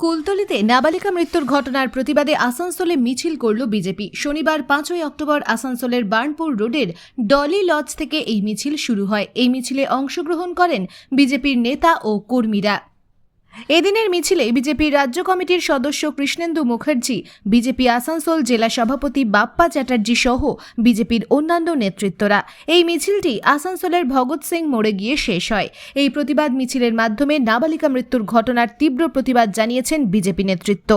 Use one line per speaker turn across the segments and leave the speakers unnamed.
কুলতলিতে নাবালিকা মৃত্যুর ঘটনার প্রতিবাদে আসানসোলে মিছিল করল বিজেপি। শনিবার পাঁচই অক্টোবর আসানসোলের বার্নপুর রোডের ডলি লজ থেকে এই মিছিল শুরু হয়। এই মিছিলে অংশগ্রহণ করেন বিজেপির নেতা ও কর্মীরা। এদিনের মিছিলে বিজেপির রাজ্য কমিটির সদস্য কৃষ্ণেন্দু মুখার্জি, বিজেপি আসানসোল জেলা সভাপতি বাপ্পা চ্যাটার্জি সহ বিজেপির অন্যান্য নেতৃত্বরা। এই মিছিলটি আসানসোলের ভগৎ সিং মোড়ে গিয়ে শেষ হয়। এই প্রতিবাদ মিছিলের মাধ্যমে নাবালিকা মৃত্যুর ঘটনার তীব্র প্রতিবাদ জানিয়েছেন বিজেপি নেতৃত্ব।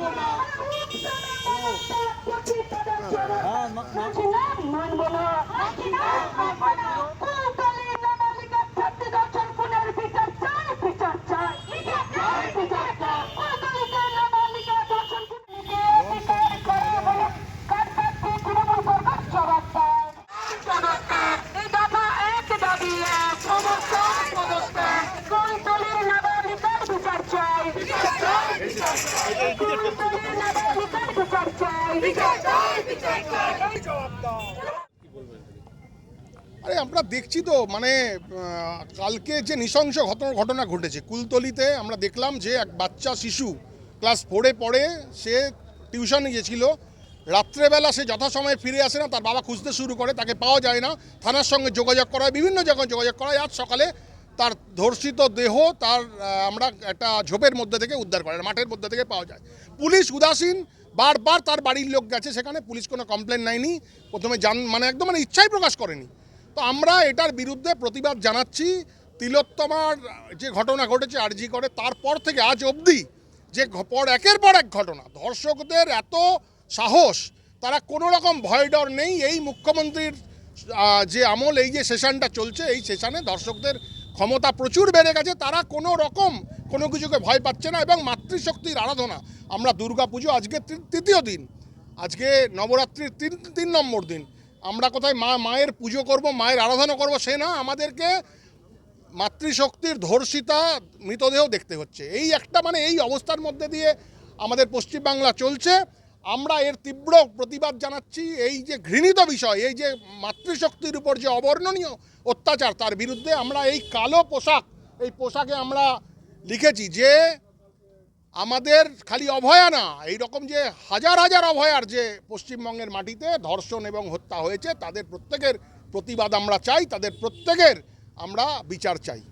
মানব না মানছি না মানব না মানছি না মানব না কুলতলি নাবালিকা ছাত্রী ধর্ষণ খুনের বিচার চাই বিচার চাই বিচার চাই বিচার চাই কুলতলিতে নাবালিকা ধর্ষণ খুনিকে বিচার করা হলো কারপাতি তৃণমূল সরকার জবাব দেয় চমৎকার এই দফা এক দাবি এক চমৎকার চমৎকার কুলতলির নাবালিকার বিচার চাই বিচার চাই বিচার চাই কুলতলির নাবালিকার বিচার চাই বিচার চাই বিচার চাই
আরে আমরা দেখছি তো মানে কালকে যে নৃশংস ঘটনা ঘটনা ঘটেছে, কুলতলিতে আমরা দেখলাম যে এক বাচ্চা শিশু ক্লাস ফোরে পড়ে, সে টিউশনে গিয়েছিল। রাত্রেবেলা সে যথাসময়ে ফিরে আসে না, তার বাবা খুঁজতে শুরু করে, তাকে পাওয়া যায় না। থানার সঙ্গে যোগাযোগ করা বিভিন্ন জায়গায় যোগাযোগ করা আজ সকালে তার ধর্ষিত দেহ তার আমরা একটা ঝোপের মধ্যে থেকে উদ্ধার করে, মাঠের মধ্যে থেকে পাওয়া যায়। পুলিশ উদাসীন, বারবার তার বাড়ির লোক গেছে সেখানে, পুলিশ কোনো কমপ্লেন নেয়নি। প্রথমে জান মানে একদম মানে ইচ্ছাই প্রকাশ করেনি। তো আমরা এটার বিরুদ্ধে প্রতিবাদ জানাচ্ছি। তিলোত্তমার যে ঘটনা ঘটেছে, আরজি করে, তারপর থেকে আজ অবধি যে পর একের পর এক ঘটনা, ধর্ষকদের এত সাহস, তারা কোনো রকম ভয় ডর নেই। এই মুখ্যমন্ত্রীর যে আমল, এই যে সেশনটা চলছে, এই সেশনে দর্শকদের ক্ষমতা প্রচুর বেড়ে গেছে, তারা কোনো রকম কোনো কিছুকে ভয় পাচ্ছে না এবং মাতৃশক্তির আরাধনা। আমরা দুর্গা পুজো আজকে তৃতীয় দিন। আজকে নবরাত্রির তিন তিন নম্বর দিন। আমরা কোথায় মা, মায়ের পুজো করব, মায়ের আরাধনা করব, সে না, আমাদেরকে মাতৃশক্তির ধর্ষিতা মৃতদেহ দেখতে হচ্ছে। এই একটা মানে এই অবস্থার মধ্যে দিয়ে আমাদের পশ্চিমবাংলা চলছে। আমরা এর তীব্র প্রতিবাদ জানাচ্ছি এই যে ঘৃণিত বিষয়, এই যে মাতৃশক্তির উপর যে অবর্ণনীয় অত্যাচার, তার বিরুদ্ধে আমরা এই কালো পোশাক, এই পোশাকে আমরা লিখেছি যে আমাদের খালি অভয়া না এই রকম যে হাজার হাজার অভয়ার যে পশ্চিমবঙ্গের মাটিতে ধর্ষণ এবং হত্যা হয়েছে, তাদের প্রত্যেকের প্রতিবাদ আমরা চাই, তাদের প্রত্যেকের আমরা বিচার চাই।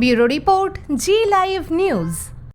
Bureau report Zee live news.